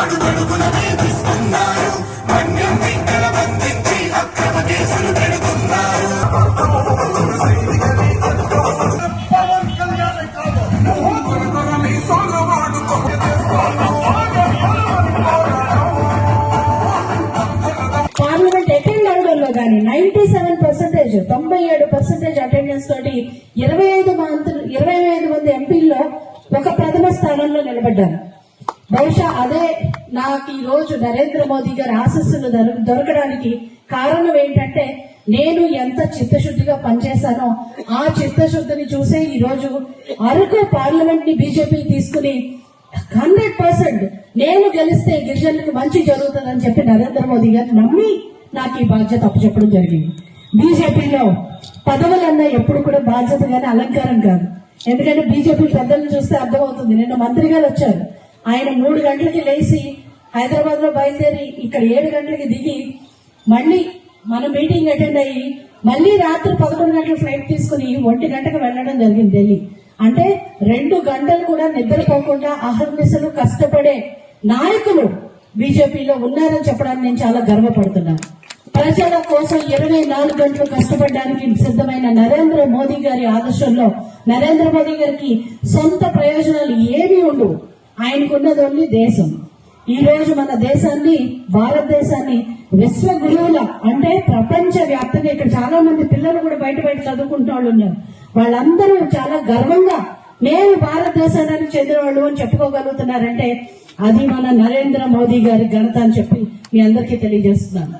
అడుగడుగున వేధిస్తున్నారు మన్యం వింకల బంధించి అక్రమ కేసులు పెడుతున్నారు పార్లమెంట్ అటెండ్ అవడంలో కానీ నైన్టీ సెవెన్ పర్సెంటేజ్ తొంభై ఏడు పర్సెంటేజ్ అటెండెన్స్ తోటి ఇరవై ఐదు మంత్రులు ఇరవై ఐదు మంది ఎంపీల్లో ఒక ప్రథమ స్థానంలో నిలబడ్డారు. బహుశా అదే నాకు ఈ రోజు నరేంద్ర మోదీ గారి ఆశస్సులు దొరకడానికి కారణం ఏంటంటే నేను ఎంత చిత్తశుద్ధిగా పనిచేశానో ఆ చిత్తశుద్ధిని చూసే ఈ రోజు అరకు పార్లమెంట్ని బీజేపీ తీసుకుని హండ్రెడ్ పర్సెంట్ నేను గెలిస్తే గిరిజనులకు మంచి జరుగుతుందని చెప్పి నరేంద్ర మోదీ గారు నమ్మి నాకు ఈ బాధ్యత అప్పచెప్పడం జరిగింది. బీజేపీలో పదవులన్నా ఎప్పుడు కూడా బాధ్యత కానీ అలంకారం కాదు. ఎందుకంటే బీజేపీ పెద్దలను చూస్తే అర్థమవుతుంది. నిన్న మంత్రి గారు వచ్చారు. ఆయన మూడు గంటలకి లేచి హైదరాబాద్లో బయలుదేరి ఇక్కడ ఏడు గంటలకి దిగి మళ్ళీ మన మీటింగ్ అటెండ్ అయ్యి మళ్ళీ రాత్రి పదకొండు గంటల ఫ్లైట్ తీసుకుని ఒంటి గంటకు వెళ్ళడం జరిగింది ఢిల్లీ. అంటే రెండు గంటలు కూడా నిద్రపోకుండా అహర్నిశలు కష్టపడే నాయకులు బీజేపీలో ఉన్నారని చెప్పడానికి నేను చాలా గర్వపడుతున్నాను. ప్రజల కోసం ఇరవై నాలుగు గంటలు కష్టపడడానికి సిద్ధమైన నరేంద్ర మోదీ గారి ఆదర్శంలో నరేంద్ర మోదీ గారికి సొంత ప్రయోజనాలు ఏమీ ఉండవు. ఆయనకున్నది ఓన్లీ దేశం. ఈ రోజు మన దేశాన్ని భారతదేశాన్ని విశ్వ గురువుల అంటే ప్రపంచ వ్యాప్తంగా ఇక్కడ చాలా మంది పిల్లలు కూడా బయట బయట చదువుకుంటున్న వాళ్ళు ఉన్నారు. వాళ్ళందరూ చాలా గర్వంగా మేము భారతదేశానికి చెందిన వాళ్ళు అని చెప్పుకోగలుగుతున్నారంటే అది మన నరేంద్ర మోదీ గారి ఘనత అని చెప్పి మీ అందరికీ తెలియజేస్తున్నాను.